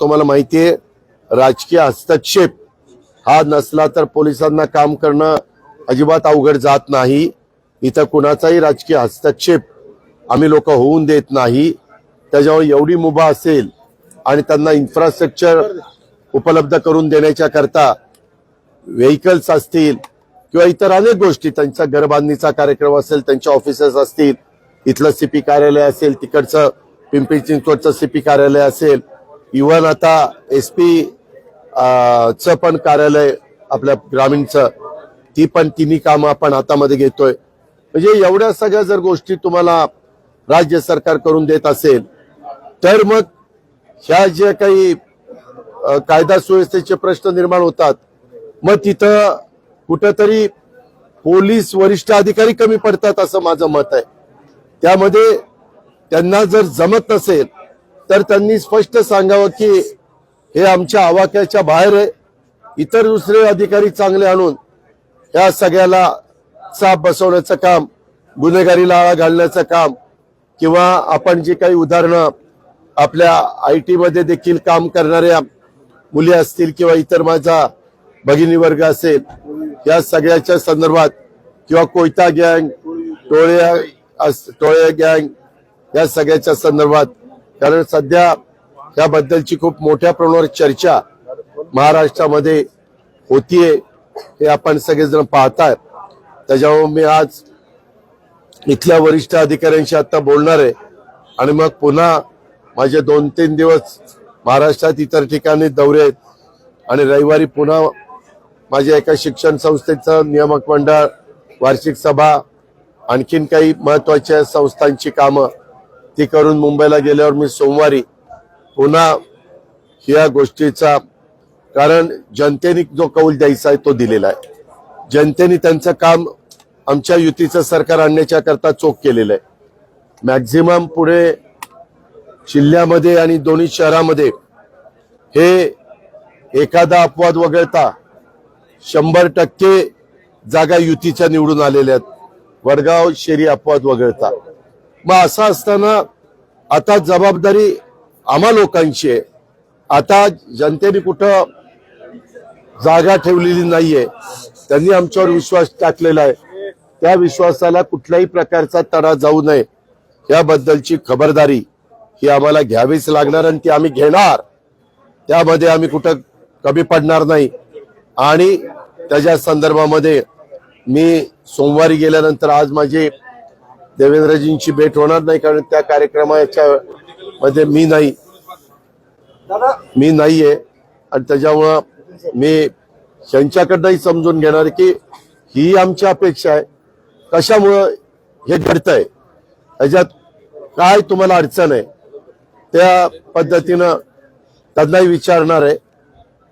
तुम्हाला माहितीये राजकीय हस्तक्षेप हा नसला तर पोलिसांना काम करणं अजिबात अवघड जात नाही. इथं कुणाचाही राजकीय हस्तक्षेप आम्ही लोक होऊन देत नाही. त्याच्यामुळे एवढी मुभा असेल आणि त्यांना इन्फ्रास्ट्रक्चर उपलब्ध करून देण्याच्या करता व्हेकल्स असतील किंवा इतर अनेक गोष्टी त्यांचा घरबांधणीचा कार्यक्रम असेल त्यांच्या ऑफिसेस असतील इथलं सीपी कार्यालय असेल तिकडचं पिंपरी चिंचवडचं सीपी कार्यालय असेल इवन आता एस पी चं पण कार्यालय आपल्या ग्रामीणचं ती पण तिन्ही कामं आपण हातामध्ये घेतोय. म्हणजे एवढ्या सगळ्या जर गोष्टी तुम्हाला राज्य सरकार करून देत असेल तर मग ह्या ज्या काही कायदा सुव्यवस्थेचे प्रश्न निर्माण होतात मग तिथं कुठंतरी पोलीस वरिष्ठ अधिकारी कमी पडतात असं माझं मत आहे. त्यामध्ये त्यांना जर जमत नसेल तर त्यांनी स्पष्ट सांगावं की हे आमच्या आवाक्याच्या बाहेर आहे. इतर दुसरे अधिकारी चांगले आणून या सगळ्याला चाप बसवण्याचं काम गुन्हेगारीला आळा घालण्याचं काम किंवा आपण जी काही उदाहरणं आपल्या आय टीमध्ये देखील काम करणाऱ्या मुली असतील किंवा इतर माझा भगिनी वर्ग असेल या सगळ्याच्या संदर्भात किंवा कोयता गँग टोळ्या अस- टोळ्या गँग या सगळ्याच्या संदर्भात कारण सध्या याबद्दलची खूप मोठ्या प्रमाणावर चर्चा महाराष्ट्रामध्ये होतीये हे आपण सगळेजण पाहताय. त्याच्यामुळे मी आज इथल्या वरिष्ठ अधिकाऱ्यांशी आता बोलणार आहे. आणि मग पुन्हा माझे दोन तीन दिवस महाराष्ट्रात इतर ठिकाणी दौरे आहेत. आणि रविवारी पुन्हा माझ्या एका शिक्षण संस्थेचं नियामक मंडळ वार्षिक सभा आणखीन काही महत्त्वाच्या संस्थांची कामं ती करून मुंबईला गेल्यावर मी सोमवारी पुन्हा या गोष्टीचा कारण जनतेने जो कौल द्यायचा आहे तो दिलेला आहे. जनतेने त्यांचं काम आमच्या युतीचं सरकार आणण्याच्या करता चोख केलेलं आहे. मॅक्झिमम पुढे जिल्ह्यामध्ये आणि दोन्ही शहरामध्ये हे एखादा अपवाद वगळता शंभर टक्के जागा युतीच्या निवडून आलेल्या आहेत. वडगाव शेरी अपवाद वगळता. मग असं असताना आता जबाबदारी आम्हा लोकांची आहे. आता जनतेने कुठं जागा ठेवलेली नाहीये. त्यांनी आमच्यावर विश्वास टाकलेला आहे. त्या विश्वासाला कुठल्याही प्रकारचा तडा जाऊ नये. याबद्दलची खबरदारी ही आम्हाला घ्यावीच लागणार आणि ती आम्ही घेणार. त्यामध्ये आम्ही कुठं कमी पडणार नाही. आणि त्याच्या संदर्भामध्ये मी सोमवारी गेल्यानंतर आज माझी देवेंद्रजींची भेट होणार नाही कारण त्या कार्यक्रमाच्या मध्ये मी नाही. मी नाहीये. आणि त्याच्यामुळं मी त्यांच्याकडनंही समजून घेणार की ही आमची अपेक्षा आहे. कशामुळं हे घडतंय? ह्याच्यात काय तुम्हाला अडचण आहे? त्या पद्धतीनं त्यांनाही विचारणार आहे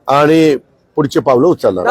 आणि पुढची पावलं उचलणार